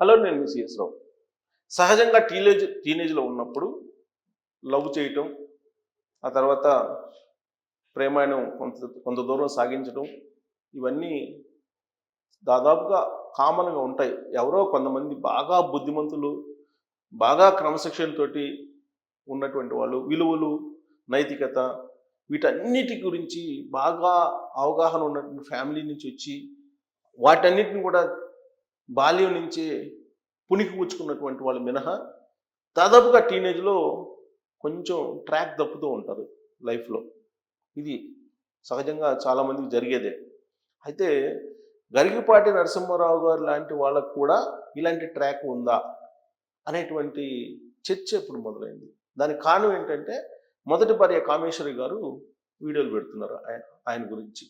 Hello నేను మీ CS రావు. సహజంగా teenage టీనేజ్లో ఉన్నప్పుడు లవ్ చేయటం ఆ తర్వాత ప్రేమాయణం కొంత కొంత దూరం సాగించడం ఇవన్నీ దాదాపుగా కామన్గా ఉంటాయి. ఎవరో కొంతమంది బాగా బుద్ధిమంతులు బాగా క్రమశిక్షణ ఉన్నటువంటి వాళ్ళు విలువలు నైతికత వీటన్నిటి గురించి బాగా అవగాహన ఉన్నటువంటి ఫ్యామిలీ నుంచి వచ్చి వాటన్నిటిని కూడా బాల్యం నుంచి పునికి పుచ్చుకున్నటువంటి వాళ్ళు మినహా దాదాపుగా టీనేజ్లో కొంచెం ట్రాక్ తప్పుతూ ఉంటారు లైఫ్లో ఇది సహజంగా చాలామందికి జరిగేదే. అయితే గరిగిపాటి నరసింహారావు గారు లాంటి వాళ్ళకు కూడా ఇలాంటి ట్రాక్ ఉందా అనేటువంటి చర్చ ఇప్పుడు మొదలైంది. దానికి కారణం ఏంటంటే మొదటి భార్య కామేశ్వరి గారు వీడియోలు పెడుతున్నారు ఆయన ఆయన గురించి.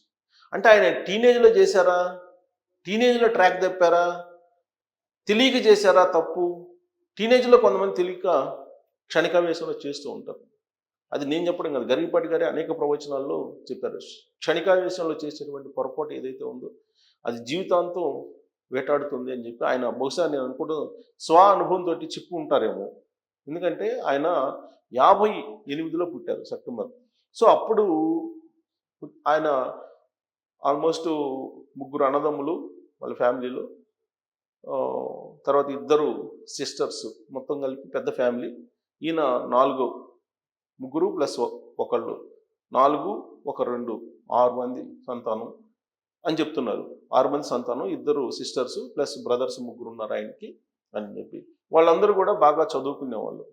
అంటే ఆయన టీనేజ్లో చేశారా? టీనేజ్లో ట్రాక్ తప్పారా తెలియక చేశారా తప్పు? టీనేజ్లో కొంతమంది తెలియక క్షణికావేశంలో చేస్తూ ఉంటారు. అది నేను చెప్పడం కాదు గరిగిపాటి గారి అనేక ప్రవచనాల్లో చెప్పారు. క్షణికావేశంలో చేసేటువంటి పొరపాటు ఏదైతే ఉందో అది జీవితాంతం వేటాడుతుంది అని చెప్పి ఆయన బహుశా నేను అనుకుంటూ స్వ అనుభవంతో చెప్పు ఉంటారేమో. ఎందుకంటే ఆయన యాభై ఎనిమిదిలో పుట్టారు సెప్టెంబర్. సో అప్పుడు ఆయన ఆల్మోస్ట్ ముగ్గురు అన్నదమ్ములు వాళ్ళ ఫ్యామిలీలో. తర్వాత ఇద్దరు సిస్టర్స్ మొత్తం కలిపి పెద్ద ఫ్యామిలీ. ఈయన నాలుగు ముగ్గురు ప్లస్ ఒకళ్ళు. నాలుగు ఒక రెండు ఆరు మంది సంతానం అని చెప్తున్నారు. ఆరు మంది సంతానం ఇద్దరు సిస్టర్స్ ప్లస్ బ్రదర్స్ ముగ్గురు ఉన్నారు ఆయనకి అని చెప్పి. వాళ్ళందరూ కూడా బాగా చదువుకునే వాళ్ళు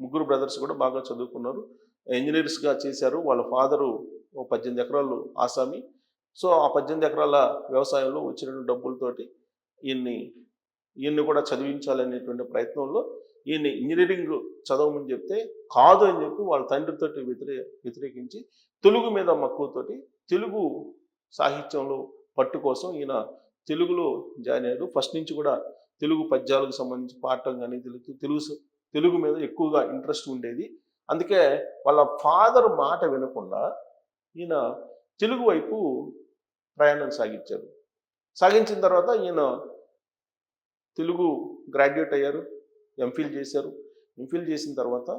ముగ్గురు బ్రదర్స్ కూడా బాగా చదువుకున్నారు. ఇంజనీర్స్గా చేశారు. వాళ్ళ ఫాదరు పద్దెనిమిది ఎకరాలు ఆసామి. సో ఆ పద్దెనిమిది ఎకరాల వ్యవసాయంలో వచ్చిన డబ్బులతోటి ఈయన్ని ఈయన్ని కూడా చదివించాలనేటువంటి ప్రయత్నంలో ఈయన్ని ఇంజనీరింగ్ చదవమని చెప్తే కాదు అని చెప్పి వాళ్ళ తండ్రితోటి వ్యతిరే వ్యతిరేకించి తెలుగు మీద మక్కువతోటి తెలుగు సాహిత్యంలో పట్టు కోసం ఈయన తెలుగులో జాయిన్ అయ్యారు. ఫస్ట్ నుంచి కూడా తెలుగు పద్యాలకు సంబంధించి పాడటం కానీ తెలుగు తెలుగు తెలుగు మీద ఎక్కువగా ఇంట్రెస్ట్ ఉండేది. అందుకే వాళ్ళ ఫాదర్ మాట వినకుండా ఈయన తెలుగు వైపు ప్రయాణం సాగించారు. సాగించిన తర్వాత ఈయన తెలుగు గ్రాడ్యుయేట్ అయ్యారు ఎంఫిల్ చేశారు. ఎంఫిల్ చేసిన తర్వాత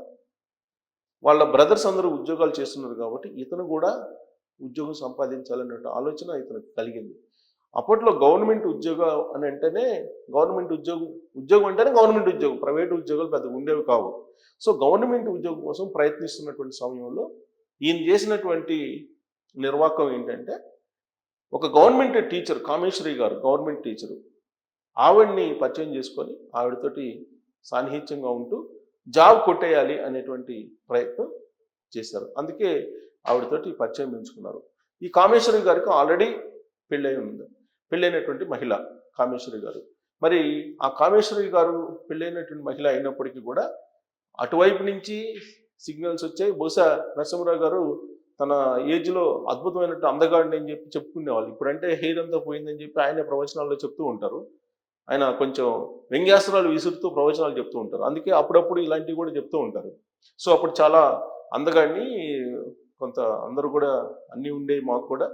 వాళ్ళ బ్రదర్స్ అందరూ ఉద్యోగాలు చేస్తున్నారు కాబట్టి ఇతను కూడా ఉద్యోగం సంపాదించాలనే ఆలోచన ఇతనికి కలిగింది. అప్పట్లో గవర్నమెంట్ ఉద్యోగం అని అంటేనే గవర్నమెంట్ ఉద్యోగం ఉద్యోగం అంటేనే గవర్నమెంట్ ఉద్యోగం ప్రైవేట్ ఉద్యోగాలు పెద్ద ఉండేవి కావు. సో గవర్నమెంట్ ఉద్యోగం కోసం ప్రయత్నిస్తున్నటువంటి సమయంలో ఈయన చేసినటువంటి నిర్వాకం ఏంటంటే ఒక గవర్నమెంట్ టీచర్ కామేశ్వరి గారు గవర్నమెంట్ టీచరు ఆవిడ్ని పరిచయం చేసుకొని ఆవిడతోటి సాన్నిహిత్యంగా ఉంటూ జాబ్ కొట్టేయాలి అనేటువంటి ప్రయత్నం చేశారు. అందుకే ఆవిడతోటి పరిచయం పెంచుకున్నారు. ఈ కామేశ్వరి గారికి ఆల్రెడీ పెళ్ళై ఉంది. పెళ్ళైనటువంటి మహిళ కామేశ్వరి గారు. మరి ఆ కామేశ్వరి గారు పెళ్ళైనటువంటి మహిళ అయినప్పటికీ కూడా అటువైపు నుంచి సిగ్నల్స్ వచ్చాయి. బహుశా నరసింహరావు గారు తన ఏజ్లో అద్భుతమైనట్టు అందగాడిని అని చెప్పి చెప్పుకునేవాళ్ళు. ఇప్పుడంటే హెయిర్ అంతా పోయిందని చెప్పి ఆయన ప్రవచనాల్లో చెప్తూ ఉంటారు. ఆయన కొంచెం వ్యంగ్యాస్త్రాలు విసురుతూ ప్రవచనాలు చెప్తూ ఉంటారు. అందుకే అప్పుడప్పుడు ఇలాంటివి కూడా చెప్తూ ఉంటారు. సో అప్పుడు చాలా అందగాడిని కొంత అందరూ కూడా అన్నీ ఉండే మాకు కూడా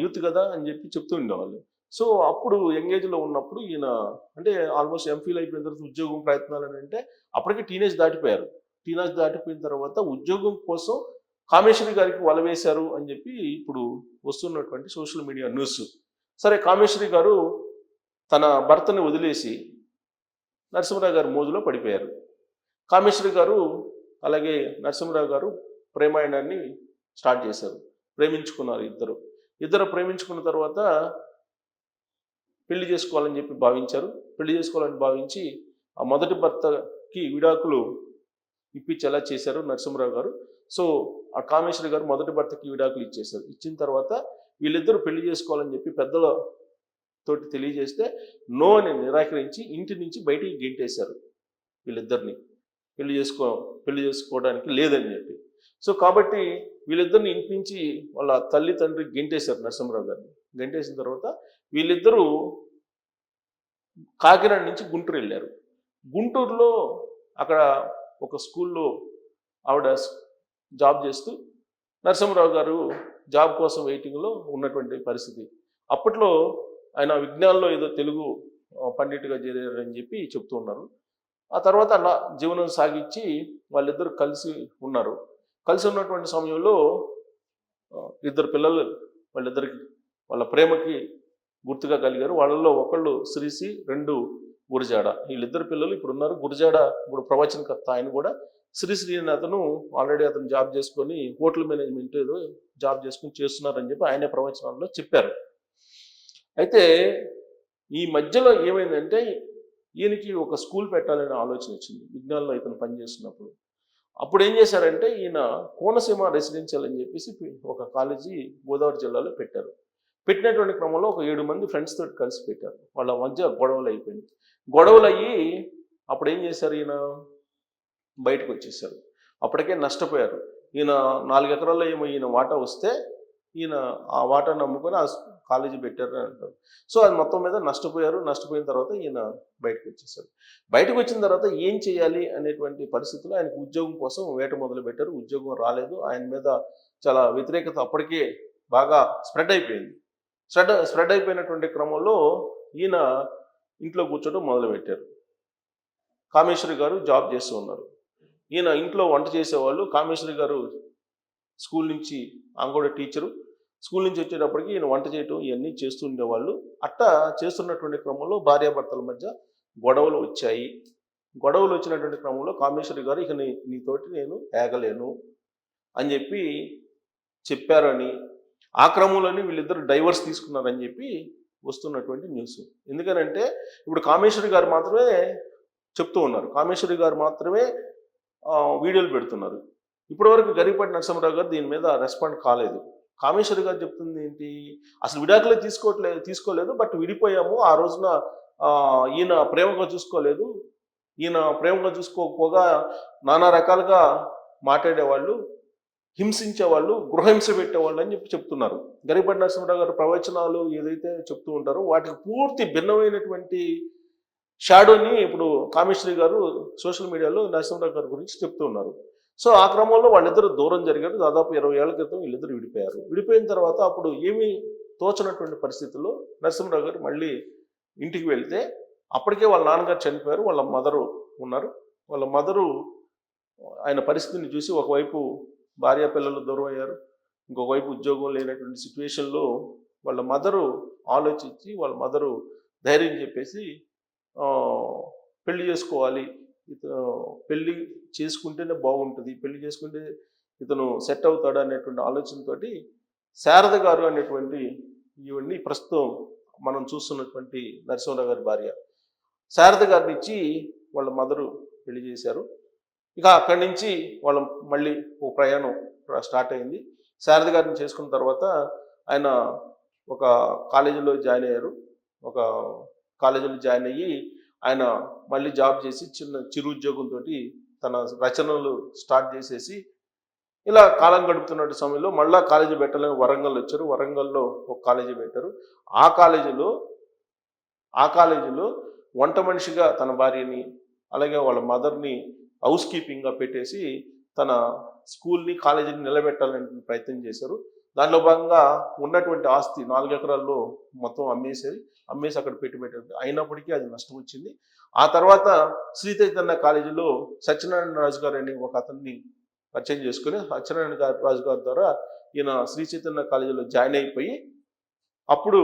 యూత్ కదా అని చెప్పి చెప్తూ ఉండేవాళ్ళు. సో అప్పుడు ఎంగేజ్లో ఉన్నప్పుడు ఈయన అంటే ఆల్మోస్ట్ ఎంఫీల్ అయిపోయిన తర్వాత ఉద్యోగం ప్రయత్నాలు అని అంటే అప్పటికే టీనేజ్ దాటిపోయారు. టీనేజ్ దాటిపోయిన తర్వాత ఉద్యోగం కోసం కామేశ్వరి గారికి వల వేశారు అని చెప్పి ఇప్పుడు వస్తున్నటువంటి సోషల్ మీడియా న్యూస్. సరే కామేశ్వరి గారు తన భర్తని వదిలేసి నరసింహరావు గారు మోజులో పడిపోయారు. కామేశ్వరి గారు అలాగే నరసింహరావు గారు ప్రేమాయణాన్ని స్టార్ట్ చేశారు. ప్రేమించుకున్నారు ఇద్దరు. ఇద్దరు ప్రేమించుకున్న తర్వాత పెళ్ళి చేసుకోవాలని చెప్పి భావించారు. పెళ్ళి చేసుకోవాలని భావించి ఆ మొదటి భర్తకి విడాకులు ఇప్పించేలా చేశారు నరసింహరావు గారు. సో ఆ కామేశ్వరి గారు మొదటి భర్తకి విడాకులు ఇచ్చేశారు. ఇచ్చిన తర్వాత వీళ్ళిద్దరూ పెళ్ళి చేసుకోవాలని చెప్పి పెద్దల తోటి తెలియజేస్తే నో అని నిరాకరించి ఇంటి నుంచి బయటికి గెంటేశారు వీళ్ళిద్దరిని. పెళ్ళి చేసుకో పెళ్ళి చేసుకోవడానికి లేదని చెప్పి. సో కాబట్టి వీళ్ళిద్దరిని ఇంటి నుంచి వాళ్ళ తల్లి తండ్రి గెంటేశారు నరసింహరావు గారిని. గెంటేసిన తర్వాత వీళ్ళిద్దరూ కాకినాడ నుంచి గుంటూరు వెళ్ళారు. గుంటూరులో అక్కడ ఒక స్కూల్లో ఆవిడ జాబ్ చేస్తూ నరసింహరావు గారు జాబ్ కోసం వెయిటింగ్లో ఉన్నటువంటి పరిస్థితి. అప్పట్లో ఆయన విజ్ఞానంలో ఏదో తెలుగు ఆ, పండిట్గా చేరారని చెప్పి చెప్తూ ఉన్నారు. ఆ తర్వాత అలా జీవనం సాగించి వాళ్ళిద్దరు కలిసి ఉన్నారు. కలిసి ఉన్నటువంటి సమయంలో ఇద్దరు పిల్లలు వాళ్ళిద్దరికి వాళ్ళ ప్రేమకి గుర్తుగా కలిగారు. వాళ్ళల్లో ఒకళ్ళు శ్రీసి రెండు గురజాడ. వీళ్ళిద్దరు పిల్లలు ఇప్పుడు ఉన్నారు గురజాడ ఇప్పుడు ప్రవచనకర్త. ఆయన కూడా శ్రీశ్రీ శ్రీని అతను ఆల్రెడీ అతను జాబ్ చేసుకొని హోటల్ మేనేజ్మెంట్ ఏదో జాబ్ చేసుకుని చేస్తున్నారని చెప్పి ఆయనే ప్రవచనాల్లో చెప్పారు. అయితే ఈ మధ్యలో ఏమైందంటే ఈయనకి ఒక స్కూల్ పెట్టాలనే ఆలోచన వచ్చింది. విజ్ఞానంలో ఇతను పనిచేస్తున్నప్పుడు అప్పుడు ఏం చేశారంటే ఈయన కోనసీమ రెసిడెన్షియల్ అని చెప్పేసి ఒక కాలేజీ గోదావరి జిల్లాలో పెట్టారు. పెట్టినటువంటి క్రమంలో ఒక ఏడు మంది ఫ్రెండ్స్ తోటి కలిసి పెట్టారు. వాళ్ళ మధ్య గొడవలు అయిపోయింది గొడవలు అయ్యి అప్పుడు ఏం చేశారు ఈయన? బయటకు వచ్చేసారు. అప్పటికే నష్టపోయారు. ఈయన నాలుగు ఎకరాల్లో ఏమో ఈయన వాటా వస్తే ఈయన ఆ వాటా నమ్ముకొని ఆ కాలేజీ పెట్టారు అని అంటారు. సో అది మొత్తం మీద నష్టపోయారు. నష్టపోయిన తర్వాత ఈయన బయటకు వచ్చేసారు. బయటకు వచ్చిన తర్వాత ఏం చేయాలి అనేటువంటి పరిస్థితుల్లో ఆయనకు ఉద్యోగం కోసం వేట మొదలు పెట్టారు. ఉద్యోగం రాలేదు. ఆయన మీద చాలా వ్యతిరేకత అప్పటికే బాగా స్ప్రెడ్ అయిపోయింది. స్ప్రెడ్ స్ప్రెడ్ అయిపోయినటువంటి క్రమంలో ఈయన ఇంట్లో కూర్చోవడం మొదలుపెట్టారు. కామేశ్వరి గారు జాబ్ చేస్తూ ఉన్నారు. ఈయన ఇంట్లో వంట చేసేవాళ్ళు కామేశ్వరి గారు స్కూల్ నుంచి ఆమె కూడా టీచరు స్కూల్ నుంచి వచ్చేటప్పటికి ఈయన వంట చేయటం ఇవన్నీ చేస్తూ ఉండేవాళ్ళు. అట్టా చేస్తున్నటువంటి క్రమంలో భార్యాభర్తల మధ్య గొడవలు వచ్చాయి. గొడవలు వచ్చినటువంటి క్రమంలో కామేశ్వరి గారు ఇక నీ నీతోటి నేను ఏగలేను అని చెప్పి చెప్పారని ఆ క్రమంలోనే వీళ్ళిద్దరు డైవర్స్ తీసుకున్నారని చెప్పి వస్తున్నటువంటి న్యూస్. ఎందుకనంటే ఇప్పుడు కామేశ్వరి గారు మాత్రమే చెప్తూ ఉన్నారు. కామేశ్వరి గారు మాత్రమే వీడియోలు పెడుతున్నారు. ఇప్పటివరకు గరిపాటి నరసింహరావు గారు దీని మీద రెస్పాండ్ కాలేదు. కామేశ్వరి గారు చెప్తుంది ఏంటి? అసలు విడాకులే తీసుకోవట్లేదు తీసుకోలేదు బట్ విడిపోయాము. ఆ రోజున ఈయన ప్రేమగా చూసుకోలేదు. ఈయన ప్రేమగా చూసుకోకపోగా నానా రకాలుగా మాట్లాడేవాళ్ళు. హింసించే వాళ్ళు గృహహింస పెట్టేవాళ్ళు అని చెప్పి చెప్తున్నారు. గరిపాటి నరసింహరావు గారు ప్రవచనాలు ఏదైతే చెప్తూ ఉంటారో వాటికి పూర్తి భిన్నమైనటువంటి షాడోని ఇప్పుడు కామేశ్వరి గారు సోషల్ మీడియాలో నరసింహరావు గారి గురించి చెప్తూ ఉన్నారు. సో ఆ క్రమంలో వాళ్ళిద్దరు దూరం జరిగారు. దాదాపు ఇరవై ఏళ్ళ క్రితం వీళ్ళిద్దరు విడిపోయారు. విడిపోయిన తర్వాత అప్పుడు ఏమీ తోచనటువంటి పరిస్థితుల్లో నరసింహరావు గారు మళ్ళీ ఇంటికి వెళ్తే అప్పటికే వాళ్ళ నాన్నగారు చనిపోయారు. వాళ్ళ మదరు ఉన్నారు. వాళ్ళ మదరు ఆయన పరిస్థితిని చూసి ఒకవైపు భార్య పిల్లలు దూరం అయ్యారు. ఇంకొక వైపు ఉద్యోగం లేనటువంటి సిచ్యువేషన్లో వాళ్ళ మదరు ఆలోచించి వాళ్ళ మదరు ధైర్యం చెప్పేసి పెళ్ళి చేసుకోవాలి. ఇతను పెళ్ళి చేసుకుంటేనే బాగుంటుంది. పెళ్ళి చేసుకుంటే ఇతను సెట్ అవుతాడు అనేటువంటి ఆలోచనతోటి శారద గారు అనేటువంటి ఈవిడ్ని ప్రస్తుతం మనం చూస్తున్నటువంటి నరసింహరావు గారి భార్య. శారద గారిని ఇచ్చి వాళ్ళ మదరు పెళ్ళి చేశారు. ఇక అక్కడి నుంచి వాళ్ళు మళ్ళీ ఓ ప్రయాణం స్టార్ట్ అయింది. శారద గారిని చేసుకున్న తర్వాత ఆయన ఒక కాలేజీలో జాయిన్ అయ్యారు. ఒక కాలేజీలో జాయిన్ అయ్యి ఆయన మళ్ళీ జాబ్ చేసి చిన్న చిరు ఉద్యోగంతో తన రచనలు స్టార్ట్ చేసేసి ఇలా కాలం గడుపుతున్న సమయంలో మళ్ళీ కాలేజీ పెట్టాలని వరంగల్ వచ్చారు. వరంగల్లో ఒక కాలేజీ పెట్టారు. ఆ కాలేజీలో ఆ కాలేజీలో వంట మనిషిగా తన భార్యని అలాగే వాళ్ళ మదర్ని హౌస్ కీపింగ్గా పెట్టేసి తన స్కూల్ని కాలేజీని నిలబెట్టాలని ప్రయత్నం చేశారు. దానిలో భాగంగా ఉన్నటువంటి ఆస్తి నాలుగు ఎకరాల్లో మొత్తం అమ్మేసేది అమ్మేసి అక్కడ పెట్టి పెట్టారు. అయినప్పటికీ అది నష్టం వచ్చింది. ఆ తర్వాత శ్రీ చైతన్య కాలేజీలో సత్యనారాయణ రాజు గారు అనే ఒక అతన్ని పరిచయం చేసుకుని సత్యనారాయణ గారు రాజు గారి ద్వారా ఈయన శ్రీ చైతన్య కాలేజీలో జాయిన్ అయిపోయి అప్పుడు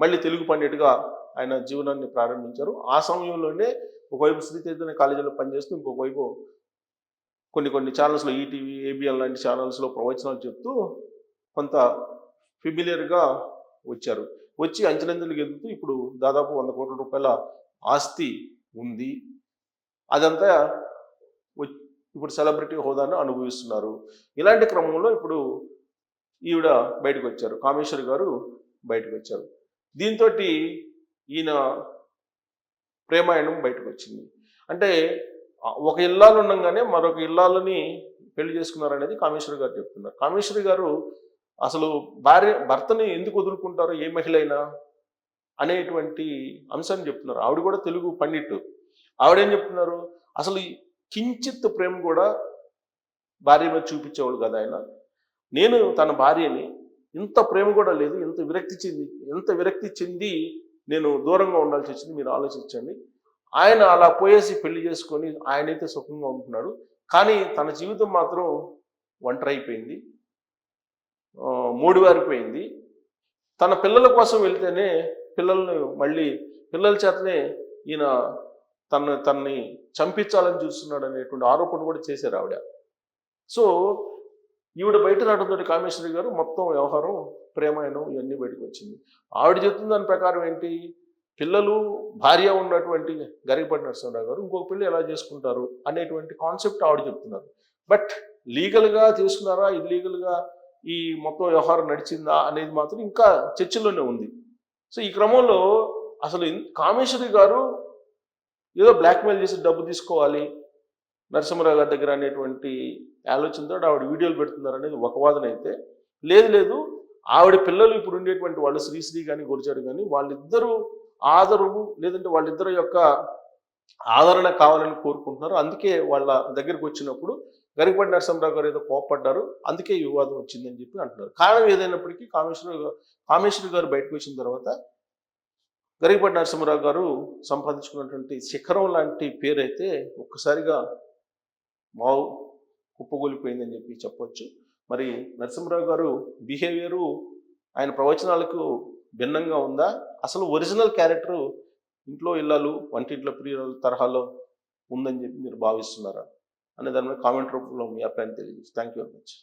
మళ్ళీ తెలుగు పండిట్గా ఆయన జీవనాన్ని ప్రారంభించారు. ఆ సమయంలోనే ఒకవైపు శ్రీ చైతన్య కాలేజీలో పనిచేస్తూ ఇంకొకవైపు కొన్ని కొన్ని ఛానల్స్లో ఈటీవీ ఏబిఎన్ లాంటి ఛానల్స్లో ప్రవచనాలు చెప్తూ కొంత ఫిమిలియర్గా వచ్చారు. వచ్చి అంచెలంచెలకు ఎదుగుతూ ఇప్పుడు దాదాపు వంద కోట్ల రూపాయల ఆస్తి ఉంది. అదంతా ఇప్పుడు సెలబ్రిటీ హోదాను అనుభవిస్తున్నారు. ఇలాంటి క్రమంలో ఇప్పుడు ఈవిడ బయటకు వచ్చారు. కామేశ్వరి గారు బయటకు వచ్చారు. దీంతో ఈయన ప్రేమాయణం బయటకు వచ్చింది అంటే ఒక ఇల్లాలు ఉండగానే మరొక ఇల్లాలని పెళ్ళి చేసుకున్నారనేది కామేశ్వరి గారు చెప్తున్నారు. కామేశ్వరి గారు అసలు భార్య భర్తని ఎందుకు వదులుకుంటారో? ఏ మహిళ అయినా అనేటువంటి అంశాన్ని చెప్తున్నారు. ఆవిడ కూడా తెలుగు పండిట్టు ఆవిడేం చెప్తున్నారు? అసలు కించిత్ ప్రేమ కూడా భార్య మీద చూపించేవాడు కదా ఆయన. నేను తన భార్యని ఇంత ప్రేమ కూడా లేదు ఇంత విరక్తి చెంది ఎంత విరక్తి చెంది నేను దూరంగా ఉండాల్సి వచ్చింది మీరు ఆలోచించండి. ఆయన అలా పోయేసి పెళ్ళి చేసుకొని ఆయనైతే సుఖంగా ఉంటున్నాడు. కానీ తన జీవితం మాత్రం ఒంటరి అయిపోయింది మూడివారిపోయింది. తన పిల్లల కోసం వెళ్తేనే పిల్లల్ని మళ్ళీ పిల్లల చేతనే ఈయన తన తన్ని చంపించాలని చూస్తున్నాడు అనేటువంటి ఆరోపణ కూడా చేశారు ఆవిడ. సో ఈవిడ బయట రావడంతో కామేశ్వరి గారు మొత్తం వ్యవహారం ప్రేమాయణం ఇవన్నీ బయటకు వచ్చింది. ఆవిడ చెప్తున్న దాని ప్రకారం ఏంటి? పిల్లలు భార్య ఉన్నటువంటి గరికపాటి నరసింహరావు గారు ఇంకొక పిల్ల ఎలా చేసుకుంటారు అనేటువంటి కాన్సెప్ట్ ఆవిడ చెప్తున్నారు. బట్ లీగల్గా తీసుకున్నారా? ఇల్లీగల్గా ఈ మొత్తం వ్యవహారం నడిచిందా అనేది మాత్రం ఇంకా చర్చలోనే ఉంది. సో ఈ క్రమంలో అసలు కామేశ్వరి గారు ఏదో బ్లాక్మెయిల్ చేసి డబ్బు తీసుకోవాలి నరసింహరావు గారి దగ్గర అనేటువంటి ఆలోచనతో ఆవిడ వీడియోలు పెడుతున్నారు అనేది ఒక వాదన అయితే. లేదు లేదు ఆవిడ పిల్లలు ఇప్పుడు ఉండేటువంటి వాళ్ళు శ్రీశ్రీ కానీ గురిచాడు కానీ వాళ్ళిద్దరూ ఆదరవు లేదంటే వాళ్ళిద్దరు యొక్క ఆదరణ కావాలని కోరుకుంటున్నారు. అందుకే వాళ్ళ దగ్గరికి వచ్చినప్పుడు గరికపడి నరసింహరావు గారు ఏదో కోపడ్డారు అందుకే ఈ వివాదం వచ్చిందని చెప్పి అంటున్నారు. కారణం ఏదైనప్పటికీ కామేశ్వర కామేశ్వరి గారు బయటకు వచ్చిన తర్వాత గరికపడి నరసింహరావు గారు సంపాదించుకున్నటువంటి శిఖరం లాంటి పేరైతే ఒక్కసారిగా మావు కుప్పగూలిపోయిందని చెప్పి చెప్పొచ్చు. మరి నరసింహరావు గారు బిహేవియరు ఆయన ప్రవచనాలకు భిన్నంగా ఉందా? అసలు ఒరిజినల్ క్యారెక్టర్ ఇంట్లో ఇల్లాలు వంటింట్లో ప్రియుల తరహాలో ఉందని చెప్పి మీరు భావిస్తున్నారా? అనే దాని మీద కామెంట్ రూపంలో మీ అభిప్రాయం తెలియజేసి. Thank you very much